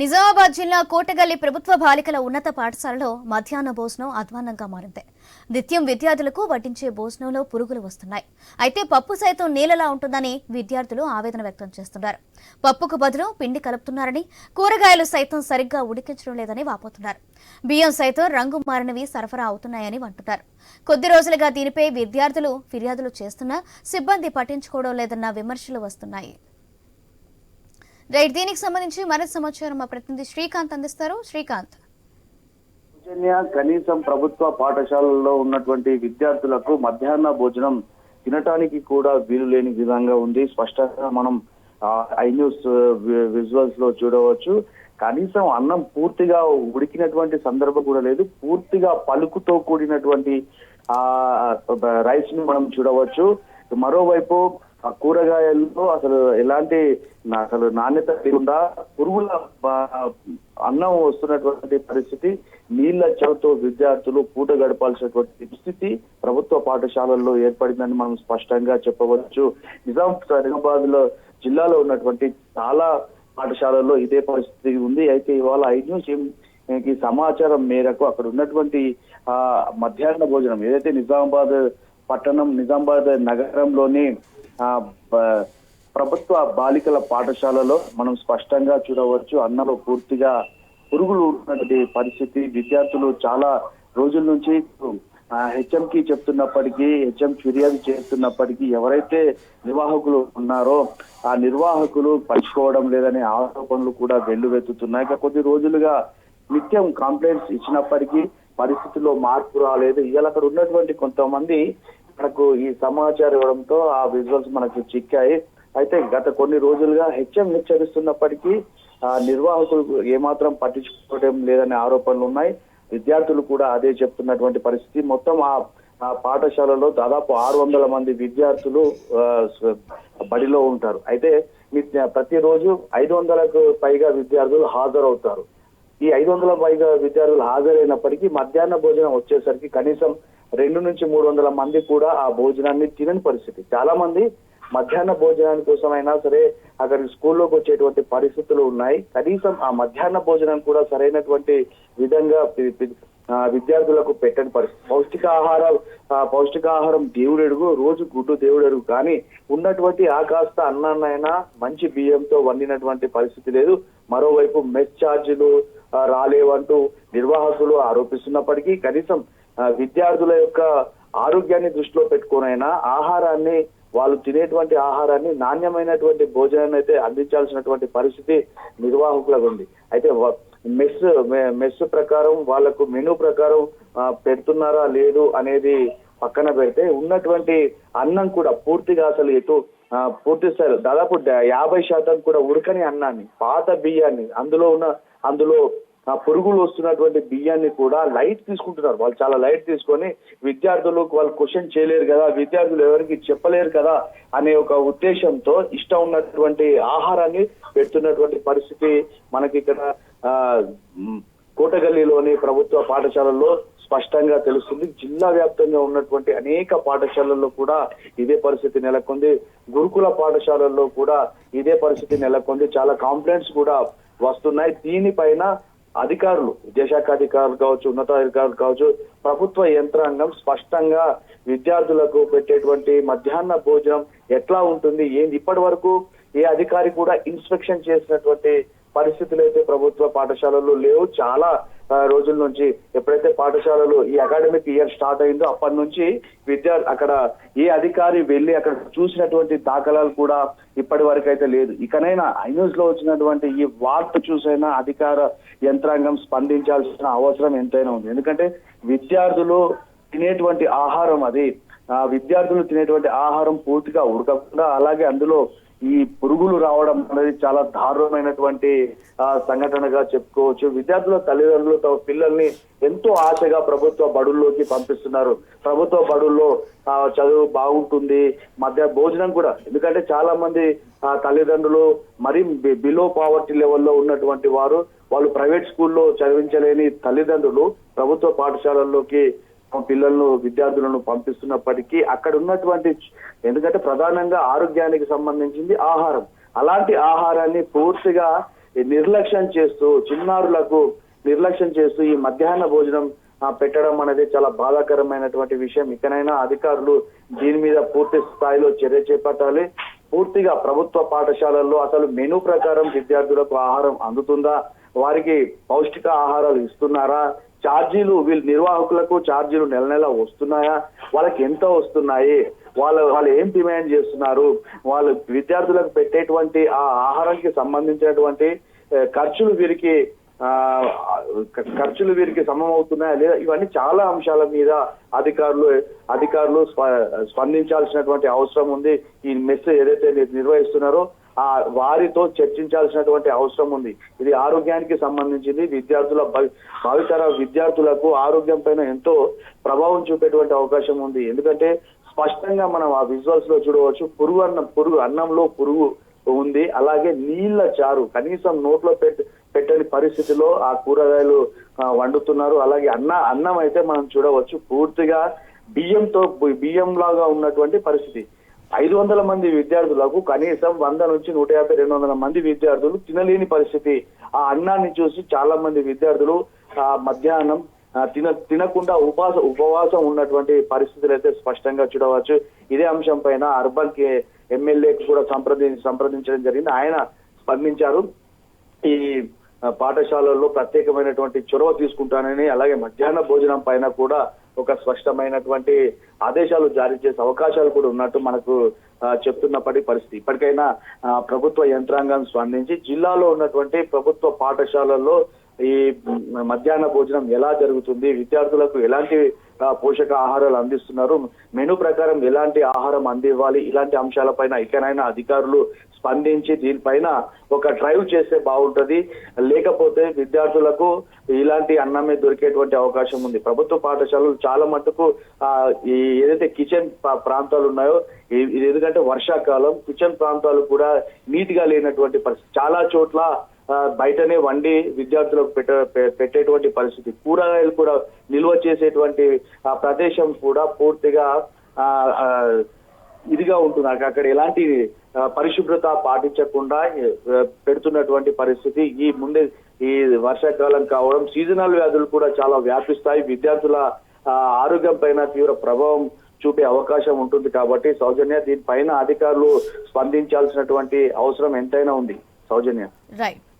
నిజామాబాద్ జిల్లా కోటగల్లి ప్రభుత్వ బాలికల ఉన్నత పాఠశాలలో మధ్యాహ్న భోజనం అధ్వాన్నంగా మారింది. నిత్యం విద్యార్థులకు వడ్డించే భోజనంలో పురుగులు వస్తున్నాయి. అయితే పప్పు సైతం నీళ్ళలా ఉంటుందని విద్యార్థులు ఆవేదన వ్యక్తం చేస్తున్నారు. పప్పుకు బదులు పిండి కలుపుతున్నారని కూరగాయలు సైతం సరిగ్గా ఉడికించడం లేదని వాపోతున్నారు. బియ్యం సైతం రంగు మారినవి సరఫరా అవుతున్నాయని అంటున్నారు. కొద్ది రోజులుగా దీనిపై విద్యార్థులు ఫిర్యాదులు చేస్తున్నా సిబ్బంది పట్టించుకోవడం లేదన్న విమర్శలు వస్తున్నాయి. రైట్ దీనికి సంబంధించి మరింత సమాచారం మా ప్రతినిధి శ్రీకాంత్ అందిస్తారు. శ్రీకాంత్. సౌజన్య కనీసం ప్రభుత్వ పాఠశాలల్లో ఉన్నటువంటి విద్యార్థులకు మధ్యాహ్న భోజనం తినటానికి కూడా వీలు లేని విధంగా ఉంది. స్పష్టంగా మనం ఐ న్యూస్ విజువల్స్లో చూడవచ్చు. కనీసం అన్నం పూర్తిగా ఉడికినటువంటి సందర్భం కూడా లేదు. పూర్తిగా పలుకుతో కూడినటువంటి ఆ రైస్ని మనం చూడవచ్చు. మరోవైపు ఆ కూరగాయల్లో అసలు ఎలాంటి అసలు నాణ్యత లేకుండా పురుగుల అన్నం వస్తున్నటువంటి పరిస్థితి నీళ్ళ చెవుతో విద్యార్థులు పూట గడపాల్సినటువంటి పరిస్థితి ప్రభుత్వ పాఠశాలల్లో ఏర్పడిందని మనం స్పష్టంగా చెప్పవచ్చు. నిజాం నిజామాబాద్లో జిల్లాలో ఉన్నటువంటి చాలా పాఠశాలల్లో ఇదే పరిస్థితి ఉంది. అయితే ఇవాళ ఐ న్యూస్కి సమాచారం మేరకు అక్కడ ఉన్నటువంటి ఆ మధ్యాహ్న భోజనం ఏదైతే నిజామాబాద్ పట్టణం నిజామాబాద్ నగరంలోని ప్రభుత్వ బాలికల పాఠశాలలో మనం స్పష్టంగా చూడవచ్చు అన్నలో పూర్తిగా పురుగులు ఉన్నటువంటి పరిస్థితి. విద్యార్థులు చాలా రోజుల నుంచి హెచ్ఎంకి చెప్తున్నప్పటికీ హెచ్ఎం ఫిర్యాదు చేస్తున్నప్పటికీ ఎవరైతే నిర్వాహకులు ఉన్నారో ఆ నిర్వాహకులు పంచుకోవడం లేదనే ఆరోపణలు కూడా వెల్లువెత్తుతున్నాయి ఇక కొద్ది రోజులుగా నిత్యం కంప్లైంట్స్ ఇచ్చినప్పటికీ పరిస్థితిలో మార్పు రాలేదు. ఇవాళ అక్కడ ఉన్నటువంటి కొంతమంది మనకు ఈ సమాచారం ఇవ్వడంతో ఆ విజువల్స్ మనకు చిక్కాయి. అయితే గత కొన్ని రోజులుగా హెచ్ఎం హెచ్చరిస్తున్నప్పటికీ ఆ నిర్వాహకులు ఏమాత్రం పట్టించుకోవడం లేదనే ఆరోపణలు ఉన్నాయి. విద్యార్థులు కూడా అదే చెప్తున్నటువంటి పరిస్థితి. మొత్తం ఆ ఆ పాఠశాలలో దాదాపు ఆరు వందల మంది విద్యార్థులు బడిలో ఉంటారు. అయితే ప్రతిరోజు ఐదు వందలకు పైగా విద్యార్థులు హాజరవుతారు. ఈ ఐదు వందల పైగా విద్యార్థులు హాజరైనప్పటికీ మధ్యాహ్న భోజనం వచ్చేసరికి కనీసం రెండు నుంచి మూడు వందల మంది కూడా ఆ భోజనాన్ని తినని పరిస్థితి. చాలా మంది మధ్యాహ్న భోజనాని కోసమైనా సరే అక్కడ స్కూల్లోకి వచ్చేటువంటి పరిస్థితులు ఉన్నాయి. కనీసం ఆ మధ్యాహ్న భోజనం కూడా సరైనటువంటి విధంగా విద్యార్థులకు పెట్టని పరిస్థితి. పౌష్టికాహారం పౌష్టికాహారం దేవుడెడుగు రోజు గుడ్డు దేవుడెడుగు కానీ ఉన్నటువంటి ఆ కాస్త అన్నాన్నైనా మంచి బియ్యంతో వండినటువంటి పరిస్థితి లేదు. మరోవైపు మెస్ ఛార్జీలు రాలేవంటూ నిర్వాహకులు ఆరోపిస్తున్నప్పటికీ కనీసం విద్యార్థుల యొక్క ఆరోగ్యాన్ని దృష్టిలో పెట్టుకునైనా ఆహారాన్ని వాళ్ళు తినేటువంటి ఆహారాన్ని నాణ్యమైనటువంటి భోజనాన్ని అయితే అందించాల్సినటువంటి పరిస్థితి నిర్వాహకులకు ఉంది. అయితే మెస్ మెస్ ప్రకారం వాళ్ళకు మెనూ ప్రకారం పెడుతున్నారా లేదు అనేది పక్కన పెడితే ఉన్నటువంటి అన్నం కూడా పూర్తిగా అసలు ఎటు పూర్తి స్థాయిలో దాదాపు యాభై శాతం కూడా ఉడకని అన్నాన్ని పాత బియ్యాన్ని అందులో ఉన్న అందులో ఆ పురుగులు వస్తున్నటువంటి బియ్యాన్ని కూడా లైట్ తీసుకుంటున్నారు. వాళ్ళు చాలా లైట్ తీసుకొని విద్యార్థులు వాళ్ళు క్వశ్చన్ చేయలేరు కదా విద్యార్థులు ఎవరికి చెప్పలేరు కదా అనే ఒక ఉద్దేశంతో ఇష్టం ఉన్నటువంటి ఆహారాన్ని పెడుతున్నటువంటి పరిస్థితి మనకి ఇక్కడ ఆ ప్రభుత్వ పాఠశాలల్లో స్పష్టంగా తెలుస్తుంది. జిల్లా వ్యాప్తంగా ఉన్నటువంటి అనేక పాఠశాలల్లో కూడా ఇదే పరిస్థితి నెలకొంది. గురుకుల పాఠశాలల్లో కూడా ఇదే పరిస్థితి నెలకొంది. చాలా కంప్లైంట్స్ కూడా వస్తున్నాయి. దీనిపైన అధికారులు విద్యాశాఖ అధికారులు కావచ్చు ఉన్నతాధికారులు కావచ్చు ప్రభుత్వ యంత్రాంగం స్పష్టంగా విద్యార్థులకు పెట్టేటువంటి మధ్యాహ్న భోజనం ఎట్లా ఉంటుంది ఏంది ఇప్పటి వరకు ఏ అధికారి కూడా ఇన్స్పెక్షన్ చేసినటువంటి పరిస్థితులు అయితే ప్రభుత్వ పాఠశాలల్లో లేవు చాలా రోజుల నుంచి ఎప్పుడైతే పాఠశాలలు ఈ అకాడమిక్ ఇయర్ స్టార్ట్ అయిందో అప్పటి నుంచి విద్యా అక్కడ ఏ అధికారి వెళ్ళి అక్కడ చూసినటువంటి దాఖలాలు కూడా ఇప్పటి వరకు అయితే లేదు. ఇకనైనా న్యూస్లో వచ్చినటువంటి ఈ వార్త చూసైనా అధికార యంత్రాంగం స్పందించాల్సిన అవసరం ఎంతైనా ఉంది. ఎందుకంటే విద్యార్థులు తినేటువంటి ఆహారం అది. ఆ విద్యార్థులు తినేటువంటి ఆహారం పూర్తిగా ఉడకకుండా అలాగే అందులో ఈ పురుగులు రావడం అనేది చాలా దారుణమైనటువంటి సంఘటనగా చెప్పుకోవచ్చు. విద్యార్థుల తల్లిదండ్రులు తమ పిల్లల్ని ఎంతో ఆశగా ప్రభుత్వ బడుల్లోకి పంపిస్తున్నారు. ప్రభుత్వ బడుల్లో చదువు బాగుంటుంది మధ్య భోజనం కూడా. ఎందుకంటే చాలా మంది తల్లిదండ్రులు మరీ బి- బిలో పావర్టీ లెవెల్లో ఉన్నటువంటి వారు వాళ్ళు ప్రైవేట్ స్కూల్లో చదివించలేని తల్లిదండ్రులు ప్రభుత్వ పాఠశాలల్లోకి పిల్లలను విద్యార్థులను పంపిస్తున్నప్పటికీ అక్కడ ఉన్నటువంటి ఎందుకంటే ప్రధానంగా ఆరోగ్యానికి సంబంధించింది ఆహారం. అలాంటి ఆహారాన్ని పూర్తిగా నిర్లక్ష్యం చేస్తూ చిన్నారులకు నిర్లక్ష్యం చేస్తూ ఈ మధ్యాహ్న భోజనం పెట్టడం అనేది చాలా బాధాకరమైనటువంటి విషయం. ఇకనైనా అధికారులు దీని మీద పూర్తి స్థాయిలో చర్య చేపట్టాలి. పూర్తిగా ప్రభుత్వ పాఠశాలల్లో అసలు మెనూ ప్రకారం విద్యార్థులకు ఆహారం అందుతుందా? వారికి పౌష్టిక ఆహారాలు ఇస్తున్నారా? ఛార్జీలు వీళ్ళ నిర్వాహకులకు ఛార్జీలు నెల నెల వస్తున్నాయా? వాళ్ళకి ఎంత వస్తున్నాయి? వాళ్ళ వాళ్ళు ఏం డిమాండ్ చేస్తున్నారు? వాళ్ళు విద్యార్థులకు పెట్టేటువంటి ఆ ఆహారానికి సంబంధించినటువంటి ఖర్చులు వీరికి ఖర్చులు వీరికి సమమవుతున్నాయా లేదా? ఇవన్నీ చాలా అంశాల మీద అధికారులు అధికారులు స్ప- స్పందించాల్సినటువంటి అవసరం ఉంది. ఈ మెస్ ఏదైతే నిర్వహిస్తున్నారో ఆ వారితో చర్చించాల్సినటువంటి అవసరం ఉంది. ఇది ఆరోగ్యానికి సంబంధించింది. విద్యార్థుల భవి- భావితర విద్యార్థులకు ఆరోగ్యం పైన ఎంతో ప్రభావం చూపేటువంటి అవకాశం ఉంది. ఎందుకంటే స్పష్టంగా మనం ఆ విజువల్స్లో చూడవచ్చు. పురుగు అన్నం పురుగు అన్నంలో పురుగు ఉంది. అలాగే నీళ్ళ చారు కనీసం నోట్లో పెట్ పెట్టని పరిస్థితిలో ఆ కూరగాయలు వండుతున్నారు. అలాగే అన్న అన్నం అయితే మనం చూడవచ్చు. పూర్తిగా బియ్యంతో బియ్యం లాగా ఉన్నటువంటి పరిస్థితి. ఐదు వందల మంది విద్యార్థులకు కనీసం వంద నుంచి నూట యాభై రెండు వందల మంది విద్యార్థులు తినలేని పరిస్థితి. ఆ అన్నాన్ని చూసి చాలా మంది విద్యార్థులు ఆ మధ్యాహ్నం తిన తినకుండా ఉపాస ఉపవాసం ఉన్నటువంటి పరిస్థితులు అయితే స్పష్టంగా చూడవచ్చు. ఇదే అంశం పైన అర్బన్ కే ఎమ్మెల్యేకు కూడా సంప్రది సంప్రదించడం జరిగింది. ఆయన స్పందించారు. ఈ పాఠశాలల్లో ప్రత్యేకమైనటువంటి చొరవ తీసుకుంటానని అలాగే మధ్యాహ్న భోజనం పైన కూడా ఒక స్పష్టమైనటువంటి ఆదేశాలు జారీ చేసే అవకాశాలు కూడా ఉన్నట్టు మనకు ఆ, చెప్తున్నప్పటి పరిస్థితి. ఇప్పటికైనా ప్రభుత్వ యంత్రాంగం స్పందించి జిల్లాలో ఉన్నటువంటి ప్రభుత్వ పాఠశాలల్లో ఈ మధ్యాహ్న భోజనం ఎలా జరుగుతుంది? విద్యార్థులకు ఎలాంటి పోషక ఆహారాలు అందిస్తున్నారు? మెనూ ప్రకారం ఎలాంటి ఆహారం అందివ్వాలి? ఇలాంటి అంశాలపైన ఇకనైనా అధికారులు స్పందించి దీనిపైన ఒక డ్రైవ్ చేస్తే బాగుంటది. లేకపోతే విద్యార్థులకు ఇలాంటి అన్నమే దొరికేటువంటి అవకాశం ఉంది. ప్రభుత్వ పాఠశాలలు చాలా మటుకు ఆ, ఈ ఏదైతే కిచెన్ ప్రాంతాలు ఉన్నాయో ఇది ఎందుకంటే వర్షాకాలం కిచెన్ ప్రాంతాలు కూడా నీట్గా లేనటువంటి పరిస్థితి. చాలా చోట్ల బయటనే వండి విద్యార్థులకు పెట్ట పెట్టేటువంటి పరిస్థితి. కూరగాయలు కూడా నిల్వ చేసేటువంటి ఆ ప్రదేశం కూడా పూర్తిగా ఆ, ఇదిగా ఉంటుంది. అక్కడ ఎలాంటి పరిశుభ్రత పాటించకుండా పెడుతున్నటువంటి పరిస్థితి ఈ ముందే ఈ వర్షాకాలం కావడం సీజనల్ వ్యాధులు కూడా చాలా వ్యాపిస్తాయి. విద్యార్థుల ఆరోగ్యం పైన తీవ్ర ప్రభావం చూపే అవకాశం ఉంటుంది కాబట్టి సౌజన్య దీనిపైన అధికారులు స్పందించాల్సినటువంటి అవసరం ఎంతైనా ఉంది. సౌజన్య. రైట్